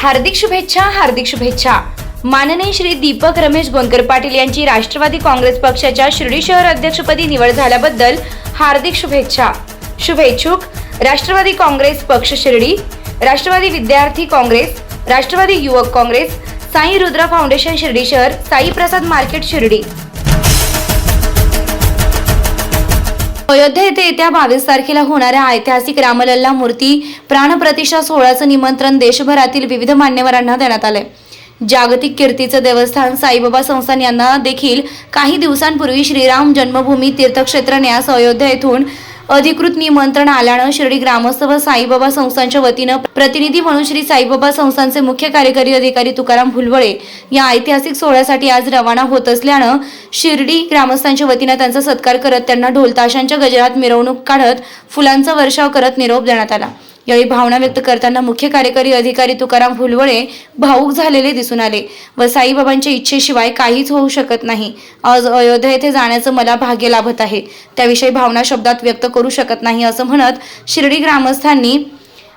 हार्दिक शुभेच्छा हार्दिक शुभेच्छा. माननीय श्री दीपक रमेश गोंदकर पाटील यांची राष्ट्रवादी काँग्रेस पक्षाच्या शिर्डी शहर अध्यक्षपदी निवड झाल्याबद्दल हार्दिक शुभेच्छा. शुभेच्छुक राष्ट्रवादी काँग्रेस पक्ष शिर्डी राष्ट्रवादी विद्यार्थी काँग्रेस राष्ट्रवादी युवक काँग्रेस साई रुद्रा फाउंडेशन शिर्डी शहर साई प्रसाद मार्केट शिर्डी. अयोध्या येथे येत्या बावीस तारखेला होणाऱ्या ऐतिहासिक रामलल्ला मूर्ती प्राणप्रतिष्ठा सोहळ्याचं निमंत्रण देशभरातील विविध मान्यवरांना देण्यात आलंय. जागतिक कीर्तीचं देवस्थान साईबाबा संस्थान यांना देखील काही दिवसांपूर्वी श्रीराम जन्मभूमी तीर्थक्षेत्र न्यास अयोध्या येथून अधिकृत निमंत्रण आल्यानं शिर्डी ग्रामस्थ व साईबाबा संस्थांच्या वतीनं प्रतिनिधी म्हणून श्री साईबाबा संस्थांचे मुख्य कार्यकारी अधिकारी तुकाराम भुलवळे या ऐतिहासिक सोहळ्यासाठी आज रवाना होत असल्यानं शिर्डी ग्रामस्थांच्या वतीनं त्यांचा सत्कार करत त्यांना ढोलताशांच्या गजरात मिरवणूक काढत फुलांचा वर्षाव करत निरोप देण्यात आला. यावेळी भावना व्यक्त करताना मुख्य कार्यकारी अधिकारी तुकाराम फुलवळे भाऊक झालेले दिसून आले. व साईबाबांच्या इच्छेशिवाय काहीच होऊ शकत नाही. आज अयोध्या येथे जाण्याचं मला भाग्य लाभत आहे. त्याविषयी भावना शब्दात व्यक्त करू शकत नाही असं म्हणत शिर्डी ग्रामस्थांनी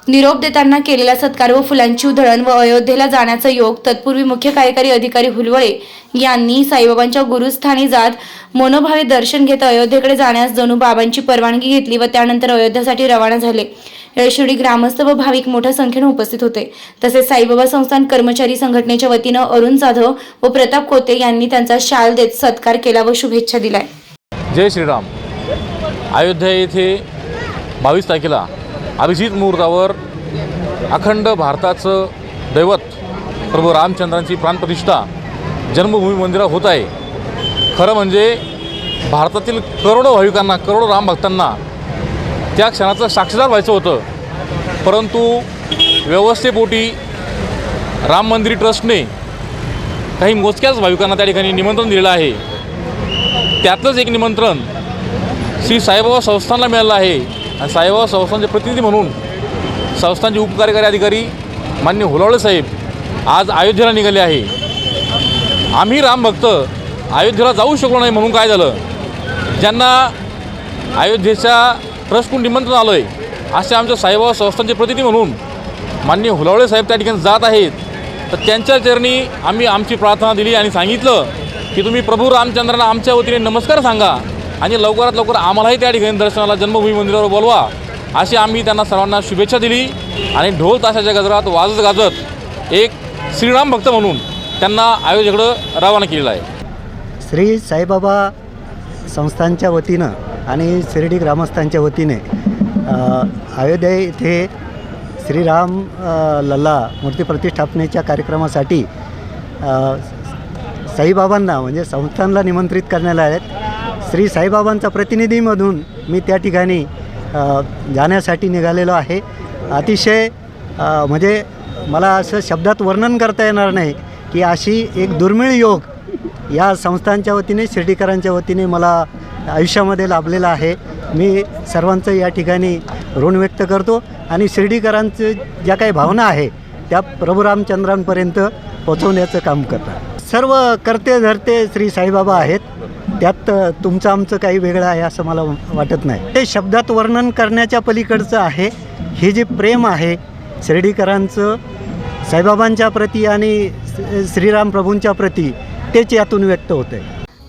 निरोप देताना केलेला सत्कार व फुलांची उधळण व अयोध्येला जाण्याचा योग तत्पूर्वी मुख्य कार्यकारी अधिकारी हुलवळे यांनी साईबाबांच्या गुरुस्थानी जात मनोभावे दर्शन घेत अयोध्येकडे जाण्यास जणू बाबांची परवानगी घेतली व त्यानंतर अयोध्यासाठी रवाना झाले. यावेळी ग्रामस्थ व भाविक मोठ्या संख्येने उपस्थित होते. तसेच साईबाबा संस्थान कर्मचारी संघटनेच्या वतीनं अरुण जाधव व प्रताप कोते यांनी त्यांचा शाल देत सत्कार केला व शुभेच्छा दिलाय. जय श्रीराम. अयोध्या येथे बावीस तारखेला अभिजित मुहूर्तावर अखंड भारताचं दैवत प्रभू रामचंद्रांची प्राणप्रतिष्ठा जन्मभूमी मंदिरात होत आहे. खरं म्हणजे भारतातील करोडो भाविकांना करोडो रामभक्तांना त्या क्षणाचं साक्षीदार व्हायचं होतं. परंतु व्यवस्थेपोटी राम मंदिर ट्रस्टने काही मोजक्याच भाविकांना त्या ठिकाणी निमंत्रण दिलेलं आहे. त्यातलंच एक निमंत्रण श्री साईबाबा संस्थानला मिळालं आहे. आणि साईबाबा संस्थानचे प्रतिनिधी म्हणून संस्थानचे उपकार्यकारी अधिकारी मान्य होलावळे साहेब आज अयोध्येला निघाले आहे. आम्ही रामभक्त अयोध्येला जाऊ शकलो नाही म्हणून काय झालं? ज्यांना अयोध्येच्या ट्रस्टकडून निमंत्रण आलं आहे असे आमच्या साईबाबा संस्थांचे प्रतिनिधी म्हणून मान्य हुलावळे साहेब त्या ठिकाणी जात आहेत. तर त्यांच्या चरणी आम्ही आमची प्रार्थना दिली आणि सांगितलं की तुम्ही प्रभू रामचंद्रांना आमच्या वतीने नमस्कार सांगा आणि लवकरात लवकर आम्हालाही त्या ठिकाणी दर्शनाला जन्मभूमी मंदिरावर बोलवा अशी आम्ही त्यांना सर्वांना शुभेच्छा दिली आणि ढोल ताशाच्या गजरात वाजत गाजत एक श्रीराम भक्त म्हणून त्यांना आयोजकडं रवाना केलेलं आहे. श्री साईबाबा संस्थांच्या वतीनं आणि शिर्डी ग्रामस्थांच्या वतीने अयोध्या येथे श्रीराम लल्ला मूर्ती प्रतिष्ठापनेच्या कार्यक्रमासाठी साईबाबांना म्हणजे संस्थांना निमंत्रित करण्यात आहेत. श्री साईबाबांचा प्रतिनिधीमधून मी त्या ठिकाणी जाण्यासाठी निघालेलो आहे. अतिशय म्हणजे मला असं शब्दात वर्णन करता येणार नाही की अशी एक दुर्मिळ योग या संस्थांच्या वतीने शिर्डीकरांच्या वतीने मला आयुष्यामध्ये लाभलेला आहे. मी सर्वांचं या ठिकाणी ऋण व्यक्त करतो आणि शिर्डीकरांचं ज्या काही भावना आहे त्या प्रभू रामचंद्रांपर्यंत पोचवण्याचं काम करतात. सर्व करते धरते श्री साईबाबा आहेत. त्यात तुमचं आमचं काही वेगळं आहे असं मला वाटत नाही. ते शब्दात वर्णन करण्याच्या पलीकडचं आहे. हे जे प्रेम आहे शिर्डीकरांचं साईबाबांच्या प्रती आणि श्रीराम प्रभूंच्या प्रती तेच यातून व्यक्त होते